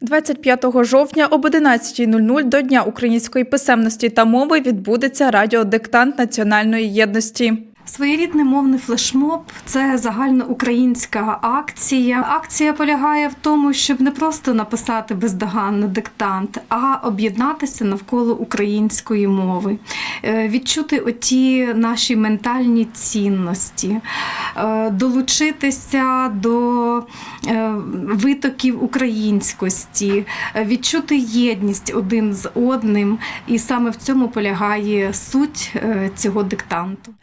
25 жовтня об 11.00 до Дня української писемності та мови відбудеться радіодиктант національної єдності. Своєрідний мовний флешмоб це загальноукраїнська акція. Акція полягає в тому, щоб не просто написати бездоганно диктант, а об'єднатися навколо української мови, Е, відчути оті наші ментальні цінності, е, долучитися до е, витоків українськості, відчути єдність один з одним, і саме в цьому полягає суть цього диктанту.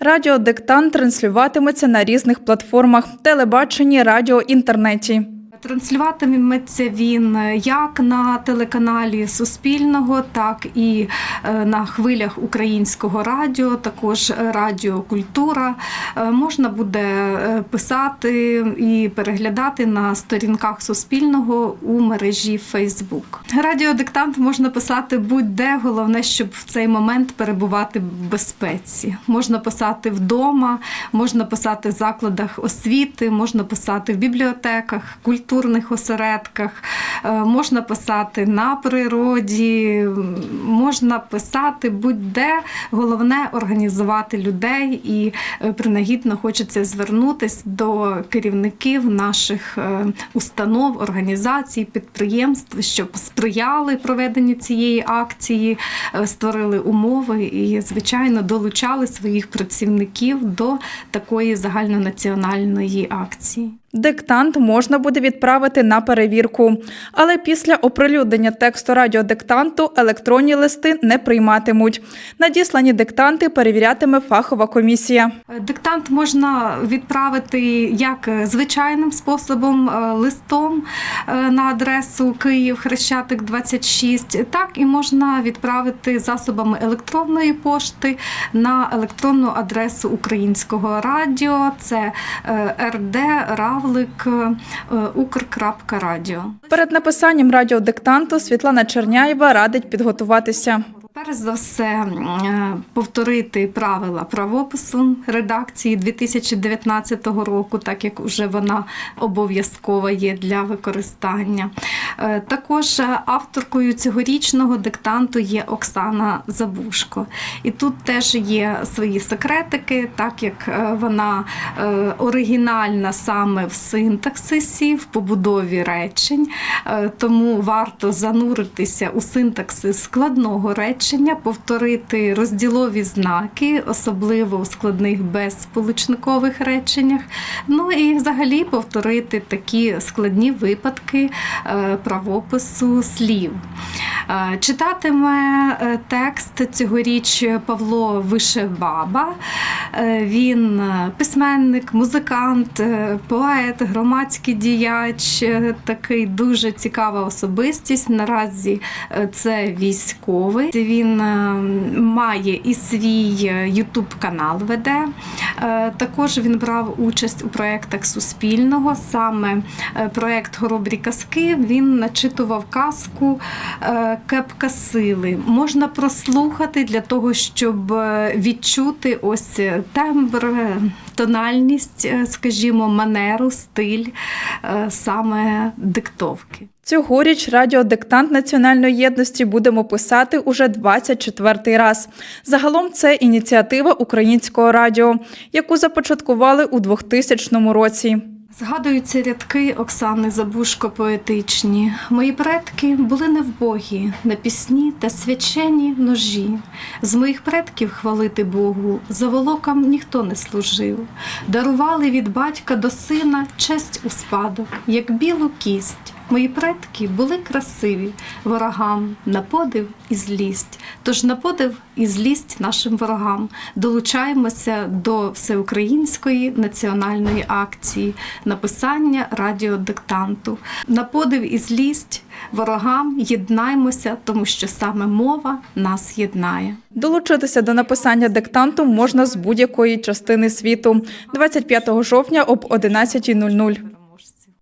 Радіодиктант транслюватиметься на різних платформах телебаченні, радіо, інтернеті. Транслюватиметься він як на телеканалі Суспільного, так і е, на хвилях українського радіо, також Радіо Культура. Е, Можна буде е, писати і переглядати на сторінках Суспільного у мережі Facebook. Радіодиктант можна писати будь-де, головне, щоб в цей момент перебувати в безпеці. Можна писати вдома, можна писати в закладах освіти, можна писати в бібліотеках, культурних осередках, е, можна писати на природі, можна писати будь-де. Головне організувати людей і е, принагідно хочеться звернутися до керівників наших е, установ, організацій, підприємств, щоб сприяли проведенню цієї акції, створили умови і, звичайно, долучали своїх працівників до такої загальнонаціональної акції. Диктант можна буде відправити на перевірку, але після оприлюднення тексту радіодиктанту електронні листи не прийматимуть. Надіслані диктанти перевірятиме фахова комісія. Диктант можна відправити як звичайним способом, е, листом е, на адресу Київ Хрещатик 26, так і можна відправити засобами електронної пошти на електронну адресу українського радіо. Це е, рд равлик е, укр.радіо. Перед написанням радіодиктанту Світлана Черняєва радить підготуватися. Перш за все, е, повторити правила правопису редакції 2019 року, так як вже вона обов'язкова є для використання. Е, Також е, авторкою цьогорічного диктанту є Оксана Забушко. І тут теж є свої секретики, так як вона оригінальна саме в синтаксисі, в побудові речень, тому варто зануритися у синтаксис складного речення, повторити розділові знаки, особливо у складних безсполучникових реченнях. Ну і взагалі повторити такі складні випадки е, правопису слів. Е, Читатиме е, текст цьогоріч Павло Вишебаба. Він письменник, музикант, поет, громадський діяч, такий дуже цікава особистість. Наразі це військовий. Він е, має і свій Ютуб канал веде. Е, Також він брав участь у проєктах Суспільного. Саме е, проєкт Хоробрі казки він начитував казку е, Кепка сили. Можна прослухати для того, щоб е, відчути ось тембр, е, тональність, е, скажімо, манеру, стиль е, саме диктовки. Цьогоріч радіодиктант національної єдності будемо писати уже 24-й раз. Загалом це ініціатива українського радіо, яку започаткували у 2000 році. Згадуються рядки Оксани Забушко поетичні. Мої предки були невбогі на пісні та свячені ножі. З моїх предків хвалити Богу за волокам ніхто не служив. Дарували від батька до сина честь у спадок, як білу кість. Мої предки були красиві ворогам на подив і злість. Тож на подив і злість нашим ворогам долучаємося до всеукраїнської національної акції написання радіодиктанту. На подив і злість ворогам єднаймося, тому що саме мова нас єднає. Долучитися до написання диктанту можна з будь-якої частини світу 25 жовтня об 11.00.